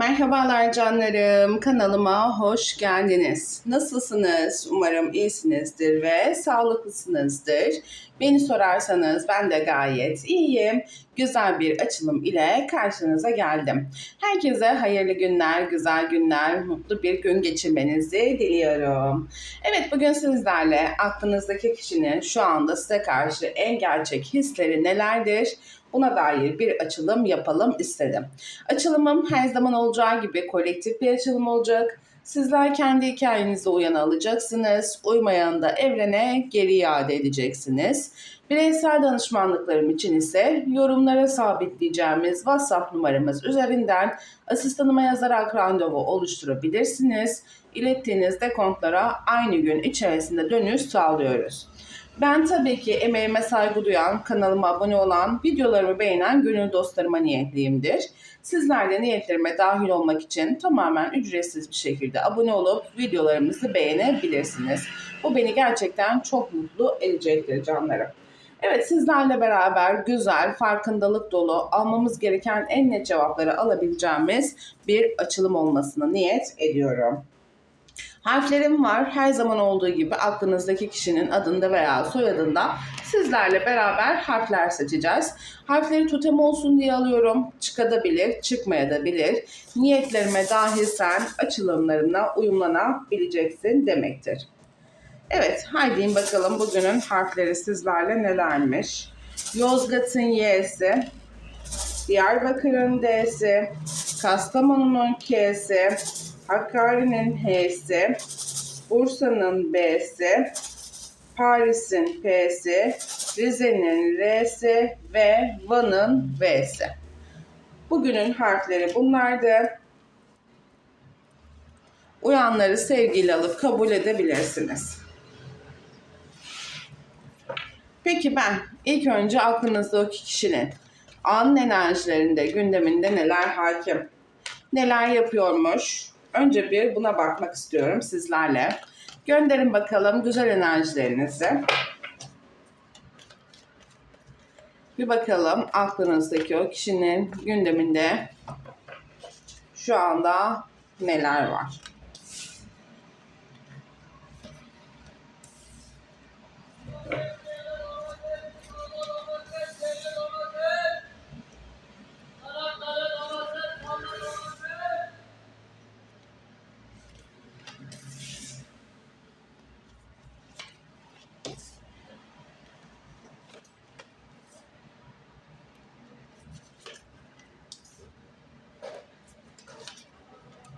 Merhabalar canlarım, kanalıma hoş geldiniz. Nasılsınız? Umarım iyisinizdir ve sağlıklısınızdır. Beni sorarsanız ben de gayet iyiyim. Güzel bir açılım ile karşınıza geldim. Herkese hayırlı günler, güzel günler, mutlu bir gün geçirmenizi diliyorum. Evet bugün sizlerle aklınızdaki kişinin şu anda size karşı en gerçek hisleri nelerdir? Buna dair bir açılım yapalım istedim. Açılımım her zaman olacağı gibi kolektif bir açılım olacak. Sizler kendi hikayenize uyan alacaksınız. Uymayan da evrene geri iade edeceksiniz. Bireysel danışmanlıklarım için ise yorumlara sabitleyeceğimiz WhatsApp numaramız üzerinden asistanıma yazarak randevu oluşturabilirsiniz. İlettiğiniz dekontlara aynı gün içerisinde dönüş sağlıyoruz. Ben tabii ki emeğime saygı duyan, kanalıma abone olan, videolarımı beğenen gönül dostlarıma niyetliyimdir. Sizler de niyetlerime dahil olmak için tamamen ücretsiz bir şekilde abone olup videolarımızı beğenebilirsiniz. Bu beni gerçekten çok mutlu edecektir canlarım. Evet sizlerle beraber güzel, farkındalık dolu, almamız gereken en net cevapları alabileceğimiz bir açılım olmasını niyet ediyorum. Harflerim var. Her zaman olduğu gibi aklınızdaki kişinin adında veya soyadında sizlerle beraber harfler seçeceğiz. Harfleri totem olsun diye alıyorum. Çıkabilir, çıkmayabilir. Niyetlerime dahil sen açılımlarına uyumlanabileceksin demektir. Evet, haydi bakalım bugünün harfleri sizlerle nelermiş. Yozgat'ın Y'si, Diyarbakır'ın D'si, Kastamonu'nun K'si, Hakkari'nin H'si, Bursa'nın B'si, Paris'in P'si, Rize'nin R'si ve Van'ın V'si. Bugünün harfleri bunlardı. Uyanları sevgiyle alıp kabul edebilirsiniz. Peki ben ilk önce aklınızda o kişinin an enerjilerinde, gündeminde neler hakim, neler yapıyormuş, Önce bir buna bakmak istiyorum sizlerle. Gönderin bakalım güzel enerjilerinizi. Bir bakalım aklınızdaki o kişinin gündeminde şu anda neler var.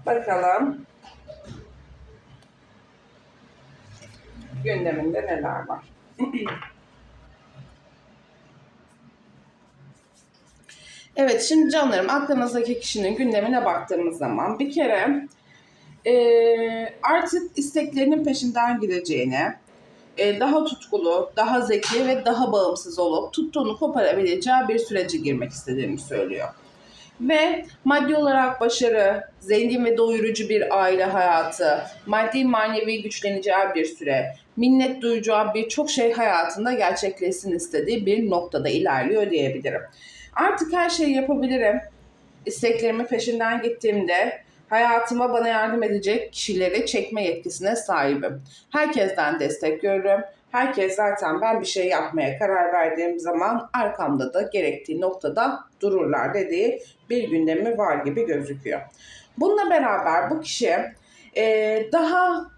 Bakalım gündeminde neler var. evet şimdi canlarım aklınızdaki kişinin gündemine baktığımız zaman bir kere e, artık isteklerinin peşinden gideceğini, e, daha tutkulu, daha zeki ve daha bağımsız olup tuttuğunu koparabileceği bir sürece girmek istediğini söylüyor ve maddi olarak başarı, zengin ve doyurucu bir aile hayatı, maddi manevi güçleneceği bir süre, minnet duyacağı birçok şey hayatında gerçekleşsin istediği bir noktada ilerliyor diyebilirim. Artık her şeyi yapabilirim. İsteklerimi peşinden gittiğimde hayatıma bana yardım edecek kişileri çekme yetkisine sahibim. Herkesten destek görürüm Herkes zaten ben bir şey yapmaya karar verdiğim zaman arkamda da gerektiği noktada dururlar dediği bir gündemi var gibi gözüküyor. Bununla beraber bu kişi e, daha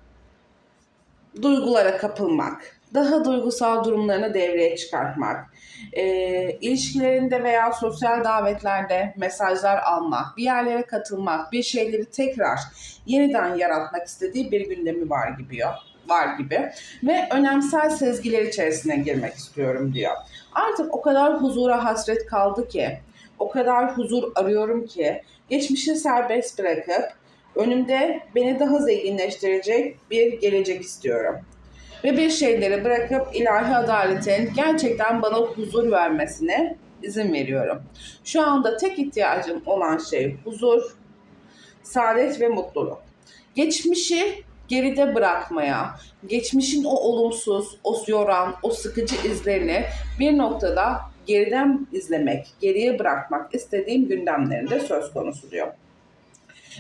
duygulara kapılmak, daha duygusal durumlarını devreye çıkartmak, e, ilişkilerinde veya sosyal davetlerde mesajlar almak, bir yerlere katılmak, bir şeyleri tekrar yeniden yaratmak istediği bir gündemi var gibi var gibi ve önemsel sezgiler içerisine girmek istiyorum diyor. Artık o kadar huzura hasret kaldı ki, o kadar huzur arıyorum ki geçmişi serbest bırakıp önümde beni daha zenginleştirecek bir gelecek istiyorum. Ve bir şeyleri bırakıp ilahi adaletin gerçekten bana huzur vermesine izin veriyorum. Şu anda tek ihtiyacım olan şey huzur, saadet ve mutluluk. Geçmişi geride bırakmaya, geçmişin o olumsuz, o yoran, o sıkıcı izlerini bir noktada geriden izlemek, geriye bırakmak istediğim gündemlerinde söz konusu diyor.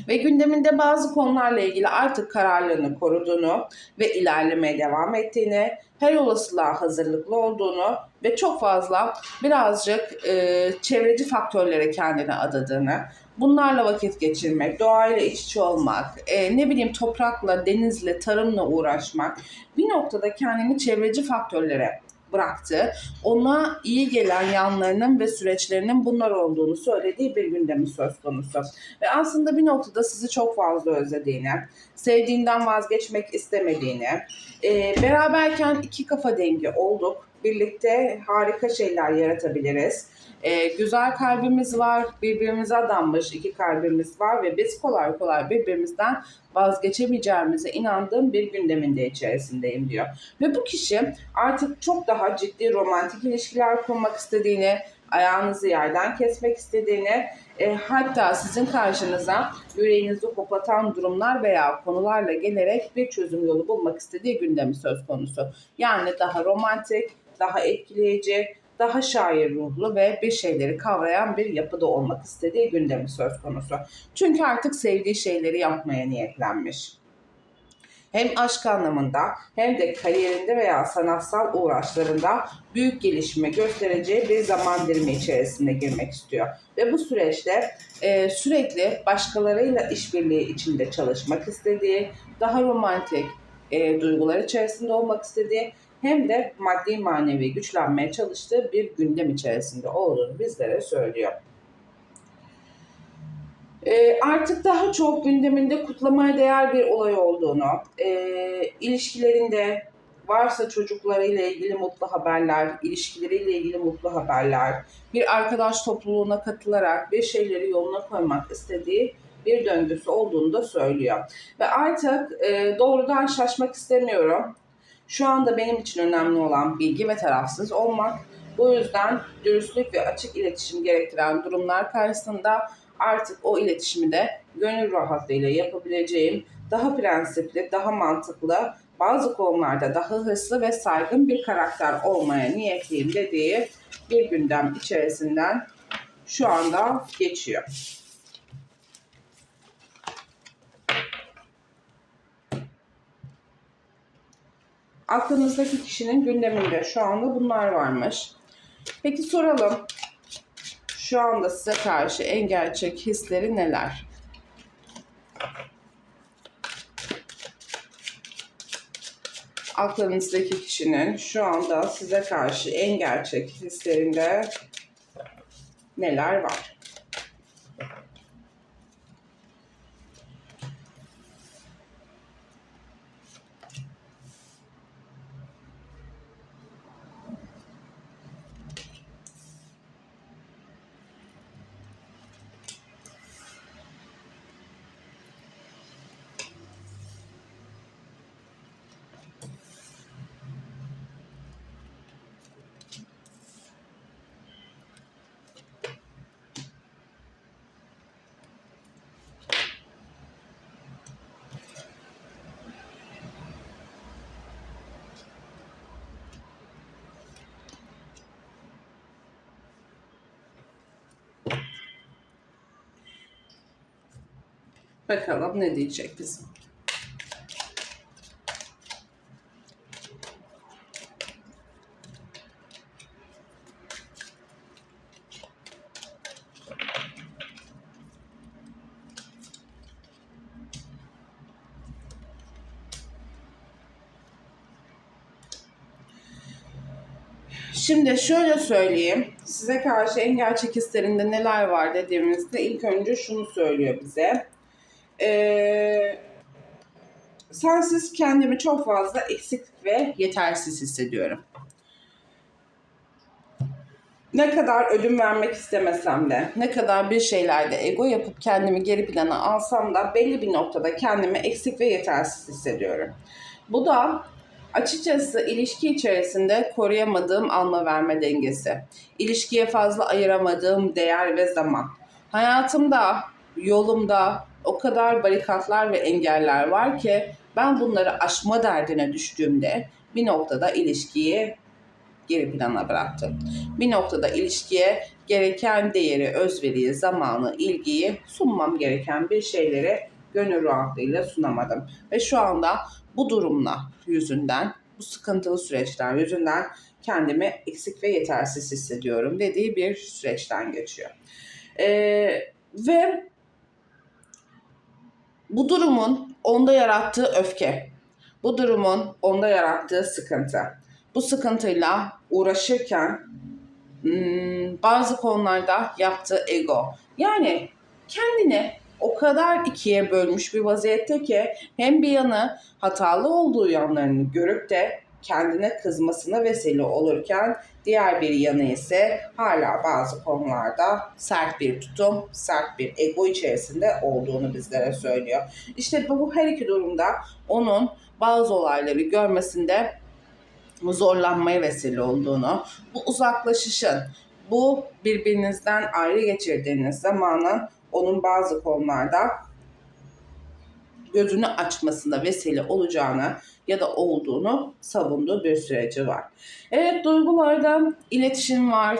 Ve gündeminde bazı konularla ilgili artık kararlarını koruduğunu ve ilerlemeye devam ettiğini, her olasılığa hazırlıklı olduğunu ve çok fazla birazcık e, çevreci faktörlere kendini adadığını, bunlarla vakit geçirmek, doğayla iç olmak, e, ne bileyim toprakla, denizle, tarımla uğraşmak bir noktada kendini çevreci faktörlere bıraktı. Ona iyi gelen yanlarının ve süreçlerinin bunlar olduğunu söylediği bir gündemi söz konusu. Ve aslında bir noktada sizi çok fazla özlediğini, sevdiğinden vazgeçmek istemediğini, e, beraberken iki kafa dengi olduk. Birlikte harika şeyler yaratabiliriz. E, güzel kalbimiz var, birbirimize adanmış iki kalbimiz var ve biz kolay kolay birbirimizden vazgeçemeyeceğimize inandığım bir gündeminde içerisindeyim diyor. Ve bu kişi artık çok daha ciddi romantik ilişkiler kurmak istediğini, ayağınızı yerden kesmek istediğini, e, hatta sizin karşınıza yüreğinizi hoplatan durumlar veya konularla gelerek bir çözüm yolu bulmak istediği gündemi söz konusu. Yani daha romantik, daha etkileyici, daha şair ruhlu ve bir şeyleri kavrayan bir yapıda olmak istediği gündemi söz konusu. Çünkü artık sevdiği şeyleri yapmaya niyetlenmiş. Hem aşk anlamında hem de kariyerinde veya sanatsal uğraşlarında büyük gelişme göstereceği bir zaman dilimi içerisine girmek istiyor. Ve bu süreçte e, sürekli başkalarıyla işbirliği içinde çalışmak istediği, daha romantik e, duygular içerisinde olmak istediği hem de maddi manevi güçlenmeye çalıştığı bir gündem içerisinde olduğunu bizlere söylüyor. E, artık daha çok gündeminde kutlamaya değer bir olay olduğunu, e, ilişkilerinde varsa çocuklarıyla ilgili mutlu haberler, ilişkileriyle ilgili mutlu haberler, bir arkadaş topluluğuna katılarak bir şeyleri yoluna koymak istediği bir döngüsü olduğunu da söylüyor. Ve artık e, doğrudan şaşmak istemiyorum. Şu anda benim için önemli olan bilgi ve tarafsız olmak. Bu yüzden dürüstlük ve açık iletişim gerektiren durumlar karşısında artık o iletişimi de gönül rahatlığıyla yapabileceğim, daha prensipli, daha mantıklı, bazı konularda daha hırslı ve saygın bir karakter olmaya niyetliyim dediği bir gündem içerisinden şu anda geçiyor. Aklınızdaki kişinin gündeminde şu anda bunlar varmış. Peki soralım. Şu anda size karşı en gerçek hisleri neler? Aklınızdaki kişinin şu anda size karşı en gerçek hislerinde neler var? Bakalım ne diyecek bizim. Şimdi şöyle söyleyeyim. Size karşı en gerçek hislerinde neler var dediğimizde ilk önce şunu söylüyor bize. Ee, sensiz kendimi çok fazla eksik ve yetersiz hissediyorum. Ne kadar ödün vermek istemesem de, ne kadar bir şeylerde ego yapıp kendimi geri plana alsam da belli bir noktada kendimi eksik ve yetersiz hissediyorum. Bu da açıkçası ilişki içerisinde koruyamadığım alma verme dengesi. İlişkiye fazla ayıramadığım değer ve zaman. Hayatımda, yolumda o kadar barikatlar ve engeller var ki ben bunları aşma derdine düştüğümde bir noktada ilişkiyi geri plana bıraktım. Bir noktada ilişkiye gereken değeri, özveriyi, zamanı, ilgiyi sunmam gereken bir şeyleri gönül rahatlığıyla sunamadım. Ve şu anda bu durumla yüzünden, bu sıkıntılı süreçler yüzünden kendimi eksik ve yetersiz hissediyorum dediği bir süreçten geçiyor. Ee, ve bu durumun onda yarattığı öfke, bu durumun onda yarattığı sıkıntı, bu sıkıntıyla uğraşırken hmm, bazı konularda yaptığı ego. Yani kendini o kadar ikiye bölmüş bir vaziyette ki hem bir yanı hatalı olduğu yanlarını görüp de kendine kızmasına vesile olurken diğer bir yanı ise hala bazı konularda sert bir tutum, sert bir ego içerisinde olduğunu bizlere söylüyor. İşte bu her iki durumda onun bazı olayları görmesinde zorlanmaya vesile olduğunu, bu uzaklaşışın, bu birbirinizden ayrı geçirdiğiniz zamanın onun bazı konularda gözünü açmasına vesile olacağını ya da olduğunu savunduğu bir süreci var. Evet duygularda iletişim var,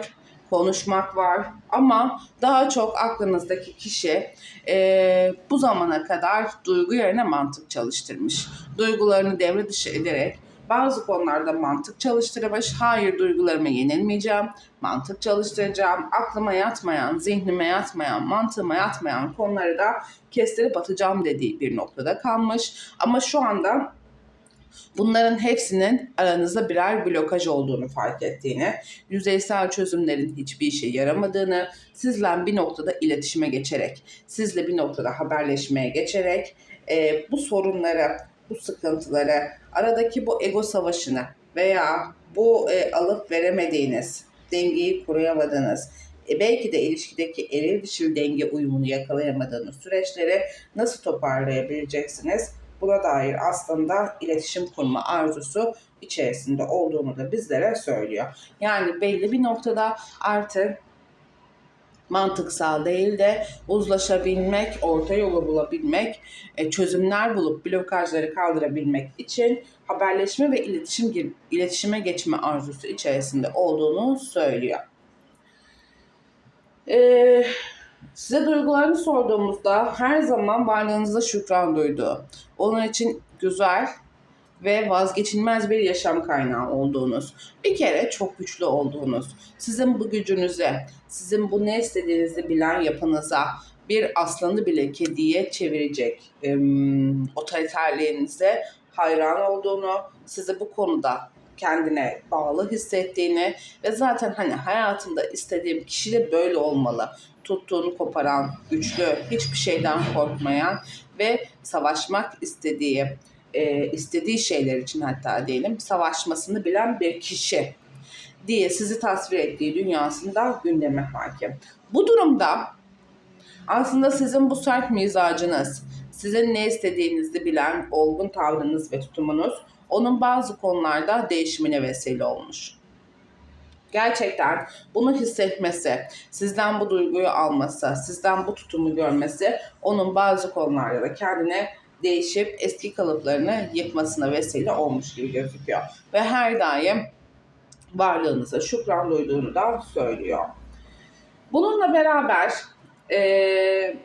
konuşmak var ama daha çok aklınızdaki kişi e, bu zamana kadar duygu yerine mantık çalıştırmış. Duygularını devre dışı ederek bazı konularda mantık çalıştırmış. Hayır duygularıma yenilmeyeceğim. Mantık çalıştıracağım. Aklıma yatmayan, zihnime yatmayan, mantığıma yatmayan konuları da kestirip atacağım dediği bir noktada kalmış. Ama şu anda Bunların hepsinin aranızda birer blokaj olduğunu fark ettiğini, yüzeysel çözümlerin hiçbir işe yaramadığını, sizle bir noktada iletişime geçerek, sizle bir noktada haberleşmeye geçerek e, bu sorunları, bu sıkıntıları, aradaki bu ego savaşını veya bu e, alıp veremediğiniz, dengeyi kurayamadığınız, e, belki de ilişkideki eril dişil denge uyumunu yakalayamadığınız süreçleri nasıl toparlayabileceksiniz? Buna dair aslında iletişim kurma arzusu içerisinde olduğunu da bizlere söylüyor. Yani belli bir noktada artık mantıksal değil de uzlaşabilmek, orta yolu bulabilmek, e, çözümler bulup blokajları kaldırabilmek için haberleşme ve iletişim iletişime geçme arzusu içerisinde olduğunu söylüyor. Ee, size duygularını sorduğumuzda her zaman varlığınızda şükran duyduğu, onun için güzel ve vazgeçilmez bir yaşam kaynağı olduğunuz, bir kere çok güçlü olduğunuz, sizin bu gücünüze, sizin bu ne istediğinizi bilen yapınıza bir aslanı bile kediye çevirecek e, otoriterliğinize hayran olduğunu, sizi bu konuda kendine bağlı hissettiğini ve zaten hani hayatımda istediğim kişi de böyle olmalı. Tuttuğunu koparan, güçlü, hiçbir şeyden korkmayan ve savaşmak istediği, e, istediği şeyler için hatta diyelim savaşmasını bilen bir kişi diye sizi tasvir ettiği dünyasında gündeme hakim. Bu durumda aslında sizin bu sert mizacınız, sizin ne istediğinizi bilen olgun tavrınız ve tutumunuz onun bazı konularda değişimine vesile olmuş. Gerçekten bunu hissetmesi, sizden bu duyguyu alması, sizden bu tutumu görmesi onun bazı konularda da kendine değişip eski kalıplarını yıkmasına vesile olmuş gibi gözüküyor. Ve her daim varlığınıza şükran duyduğunu da söylüyor. Bununla beraber e,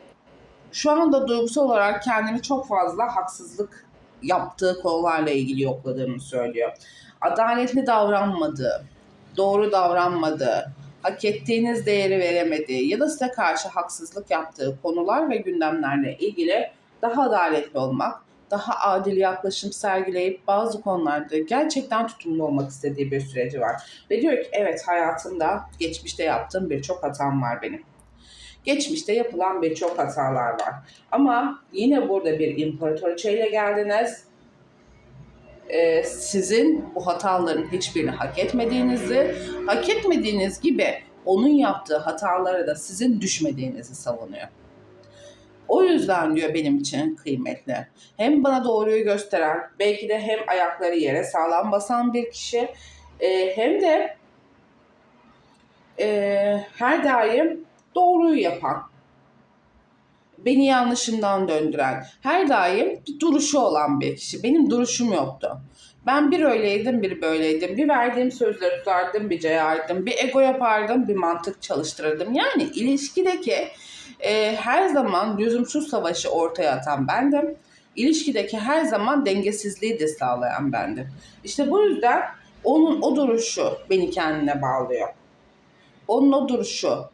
şu anda duygusal olarak kendini çok fazla haksızlık yaptığı konularla ilgili yokladığını söylüyor. Adaletli davranmadığı, doğru davranmadığı, hak ettiğiniz değeri veremediği ya da size karşı haksızlık yaptığı konular ve gündemlerle ilgili daha adaletli olmak, daha adil yaklaşım sergileyip bazı konularda gerçekten tutumlu olmak istediği bir süreci var. Ve diyor ki evet hayatımda geçmişte yaptığım birçok hatam var benim. Geçmişte yapılan birçok hatalar var. Ama yine burada bir imparatoriçeyle geldiniz. Ee, sizin bu hataların hiçbirini hak etmediğinizi, hak etmediğiniz gibi onun yaptığı hatalara da sizin düşmediğinizi savunuyor. O yüzden diyor benim için kıymetli. Hem bana doğruyu gösteren, belki de hem ayakları yere sağlam basan bir kişi, e, hem de e, her daim doğruyu yapan, beni yanlışımdan döndüren, her daim bir duruşu olan bir kişi. Benim duruşum yoktu. Ben bir öyleydim, bir böyleydim. Bir verdiğim sözleri tutardım, bir cayardım. Bir ego yapardım, bir mantık çalıştırırdım. Yani ilişkideki e, her zaman lüzumsuz savaşı ortaya atan bendim. İlişkideki her zaman dengesizliği de sağlayan bendim. İşte bu yüzden onun o duruşu beni kendine bağlıyor. Onun o duruşu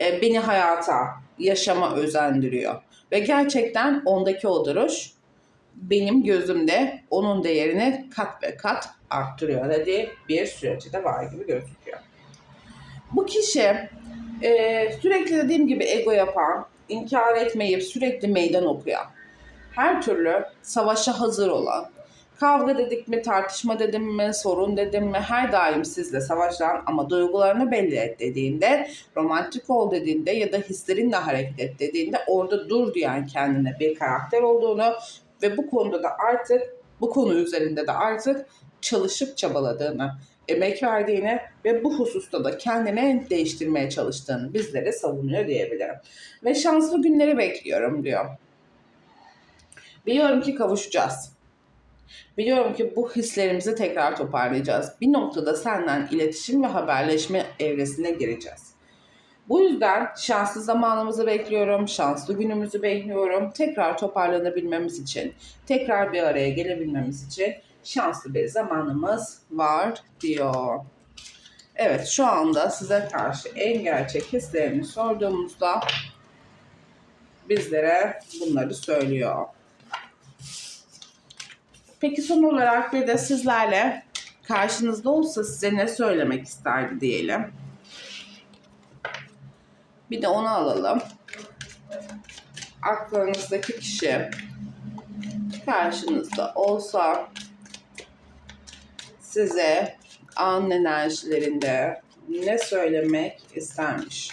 e, beni hayata, yaşama özendiriyor. Ve gerçekten ondaki o duruş benim gözümde onun değerini kat ve kat arttırıyor dediği bir süreci de var gibi gözüküyor. Bu kişi e, sürekli dediğim gibi ego yapan, inkar etmeyip sürekli meydan okuyan, her türlü savaşa hazır olan, kavga dedik mi, tartışma dedim mi, sorun dedim mi her daim sizle savaşan ama duygularını belli et dediğinde, romantik ol dediğinde ya da hislerinle hareket et dediğinde orada dur diyen kendine bir karakter olduğunu ve bu konuda da artık bu konu üzerinde de artık çalışıp çabaladığını, emek verdiğini ve bu hususta da kendini değiştirmeye çalıştığını bizlere savunuyor diyebilirim. Ve şanslı günleri bekliyorum diyor. Biliyorum ki kavuşacağız. Biliyorum ki bu hislerimizi tekrar toparlayacağız. Bir noktada senden iletişim ve haberleşme evresine gireceğiz. Bu yüzden şanslı zamanımızı bekliyorum, şanslı günümüzü bekliyorum. Tekrar toparlanabilmemiz için, tekrar bir araya gelebilmemiz için şanslı bir zamanımız var diyor. Evet şu anda size karşı en gerçek hislerini sorduğumuzda bizlere bunları söylüyor. Peki son olarak bir de sizlerle karşınızda olsa size ne söylemek isterdi diyelim. Bir de onu alalım. Aklınızdaki kişi karşınızda olsa size an enerjilerinde ne söylemek istermiş?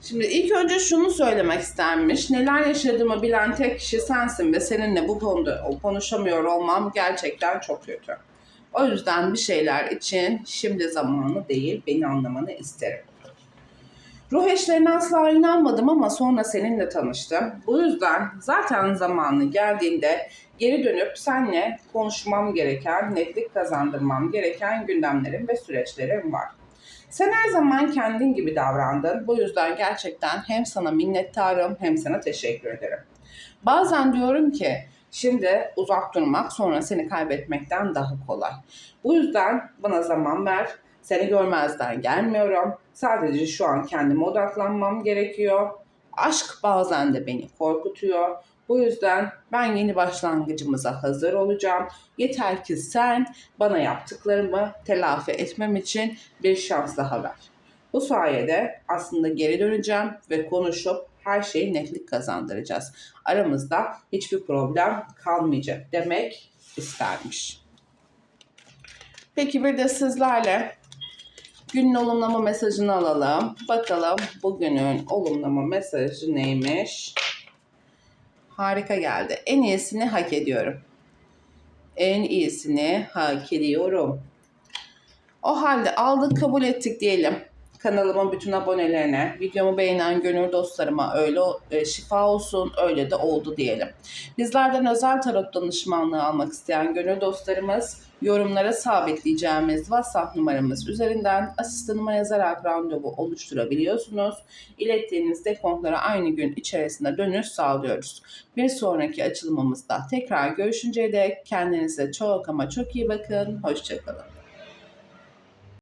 Şimdi ilk önce şunu söylemek istenmiş. Neler yaşadığımı bilen tek kişi sensin ve seninle bu konuda konuşamıyor olmam gerçekten çok kötü. O yüzden bir şeyler için şimdi zamanı değil, beni anlamanı isterim. Ruh eşlerine asla inanmadım ama sonra seninle tanıştım. Bu yüzden zaten zamanı geldiğinde geri dönüp seninle konuşmam gereken, netlik kazandırmam gereken gündemlerim ve süreçlerim var. Sen her zaman kendin gibi davrandın. Bu yüzden gerçekten hem sana minnettarım hem sana teşekkür ederim. Bazen diyorum ki şimdi uzak durmak sonra seni kaybetmekten daha kolay. Bu yüzden bana zaman ver. Seni görmezden gelmiyorum. Sadece şu an kendime odaklanmam gerekiyor. Aşk bazen de beni korkutuyor. Bu yüzden ben yeni başlangıcımıza hazır olacağım. Yeter ki sen bana yaptıklarımı telafi etmem için bir şans daha ver. Bu sayede aslında geri döneceğim ve konuşup her şeyi netlik kazandıracağız. Aramızda hiçbir problem kalmayacak demek istermiş. Peki bir de sizlerle günün olumlama mesajını alalım. Bakalım bugünün olumlama mesajı neymiş? Harika geldi. En iyisini hak ediyorum. En iyisini hak ediyorum. O halde aldık kabul ettik diyelim. Kanalımın bütün abonelerine, videomu beğenen gönül dostlarıma öyle e, şifa olsun, öyle de oldu diyelim. Bizlerden özel tarot danışmanlığı almak isteyen gönül dostlarımız yorumlara sabitleyeceğimiz WhatsApp numaramız üzerinden asistanıma yazarak randevu oluşturabiliyorsunuz. İlettiğiniz dekontlara aynı gün içerisinde dönüş sağlıyoruz. Bir sonraki açılımımızda tekrar görüşünceye dek kendinize çok ama çok iyi bakın. Hoşçakalın.